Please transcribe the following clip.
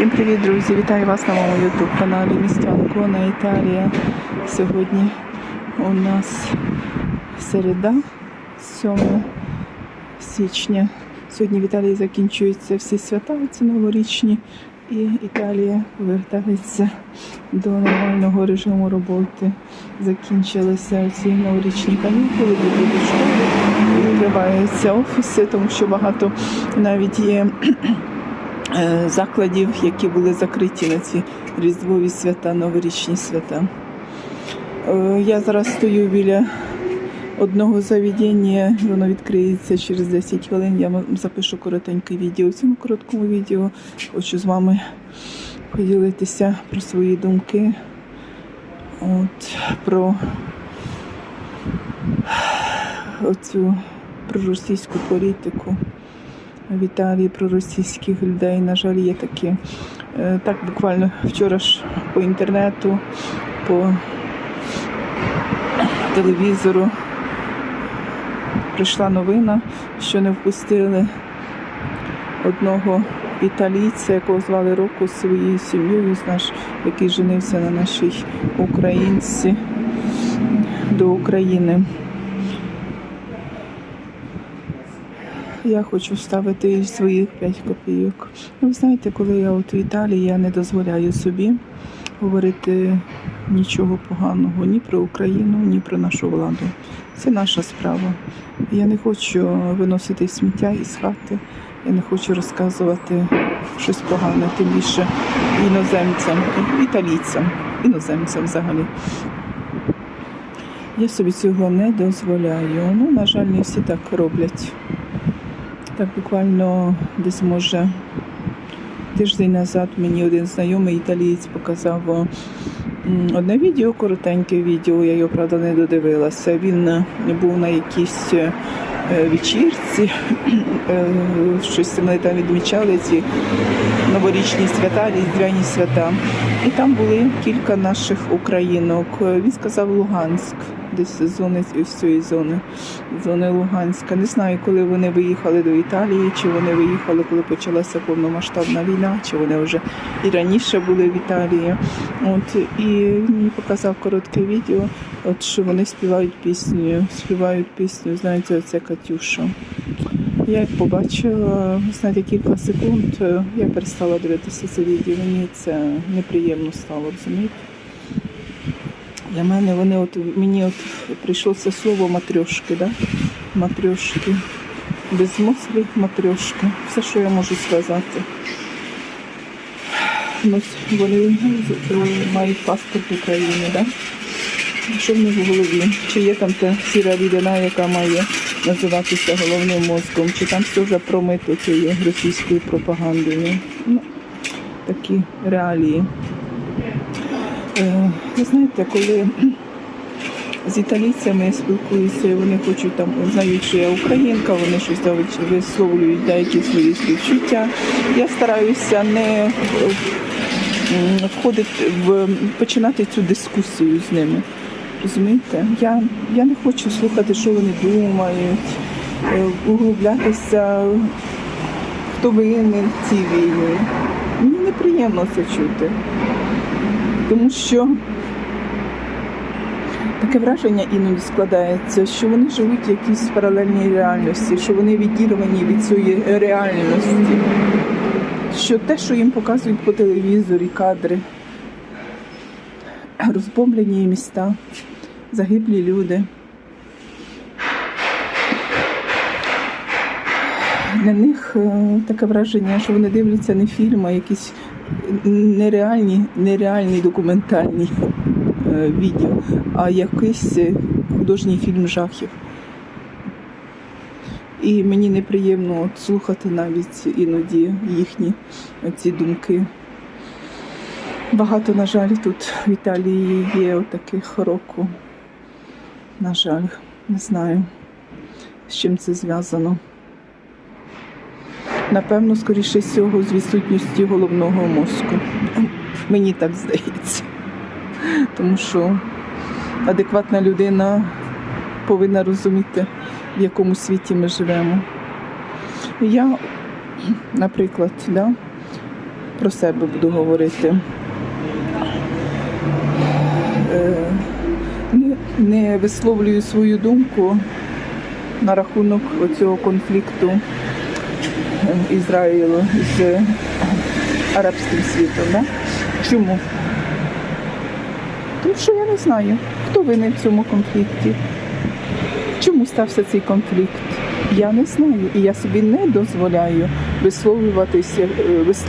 Всім привіт, друзі! Вітаю вас на моєму YouTube каналі Містянко на Італія. Сьогодні у нас середа, 7 січня. Сьогодні в Італії закінчуються всі свята, ці новорічні, і Італія повертається до нормального режиму роботи. Закінчилися ці новорічні канікули, діти до школи, відкриваються офіси, тому що багато навіть є закладів, які були закриті на ці різдвові свята, новорічні свята. Е, Я зараз стою біля одного заведення, воно відкриється через 10 хвилин. Я вам запишу коротеньке відео. В цьому короткому відео хочу з вами поділитися про свої думки. От, про оцю проросійську політику в Італії про російських людей. На жаль, є такі. Е, Так, буквально вчора ж по інтернету, по телевізору прийшла новина, що не впустили одного італійця, якого звали Року з своєю сім'єю, який женився на нашій українці до України. Я хочу вставити своїх 5 копійок. Ну, ви знаєте, коли я от в Італії, я не дозволяю собі говорити нічого поганого ні про Україну, ні про нашу владу. Це наша справа. Я не хочу виносити сміття із хати, я не хочу розказувати щось погане, тим більше іноземцям, італійцям, іноземцям взагалі. Я собі цього не дозволяю. Ну, на жаль, не всі так роблять. Так буквально десь може тиждень назад мені один знайомий італієць показав одне відео, коротеньке відео, я його правда не додивилася. Він е, був на якійсь е, вечірці, е, щось вони там відмічали ці новорічні свята, різдвяні свята. І там були кілька наших українок. Він сказав Луганськ, десь зони з цієї зони, зони Луганська. Не знаю, коли вони виїхали до Італії, чи вони виїхали, коли почалася повномасштабна війна, чи вони вже і раніше були в Італії. От і мені показав коротке відео, от що вони співають пісню, співають пісню, знаєте, оце Катюша. Я як побачила, знаєте, кілька секунд, е, я перестала дивитися це відео. Мені це неприємно стало, розумієте? Для мене вони от мені от прийшло це слово матрьошки, да? Матрьошки. Безмозглі матрьошки. Все, що я можу сказати. Ну, вони мають паспорт України, да? Що в них в голові? Чи є там та сіра рідина, яка має називатися головним мозком, чи там все вже промито цією російською пропагандою? Ну, такі реалії. Е, Ви знаєте, коли з італійцями я спілкуюся, вони хочуть там, знають, що я українка, вони щось висловлюють деякі свої співчуття. Я стараюся не входити в починати цю дискусію з ними. Розумієте? Я, я не хочу слухати, що вони думають, е, углублятися, хто винен в цій війні. Мені неприємно це чути. Тому що таке враження іноді складається, що вони живуть в якійсь паралельній реальності, що вони відірвані від цієї реальності. Що те, що їм показують по телевізорі, кадри, розбомблені міста, загиблі люди. Для них е, таке враження, що вони дивляться не фільм, а якісь нереальні, нереальні документальні е, відео, а якийсь художній фільм жахів. І мені неприємно от слухати навіть іноді їхні ці думки. Багато, на жаль, тут в Італії є отаких року. На жаль, не знаю, з чим це зв'язано. Напевно, скоріше всього, з відсутністю головного мозку. Мені так здається. Тому що адекватна людина повинна розуміти, в якому світі ми живемо. Я, наприклад, да, про себе буду говорити. Е, Не, висловлюю свою думку на рахунок цього конфлікту Ізраїлу з арабським світом. Да? Чому? Тому що я не знаю, хто винен в цьому конфлікті. Чому стався цей конфлікт? Я не знаю. І я собі не дозволяю висловлюватися, е, висловлюватися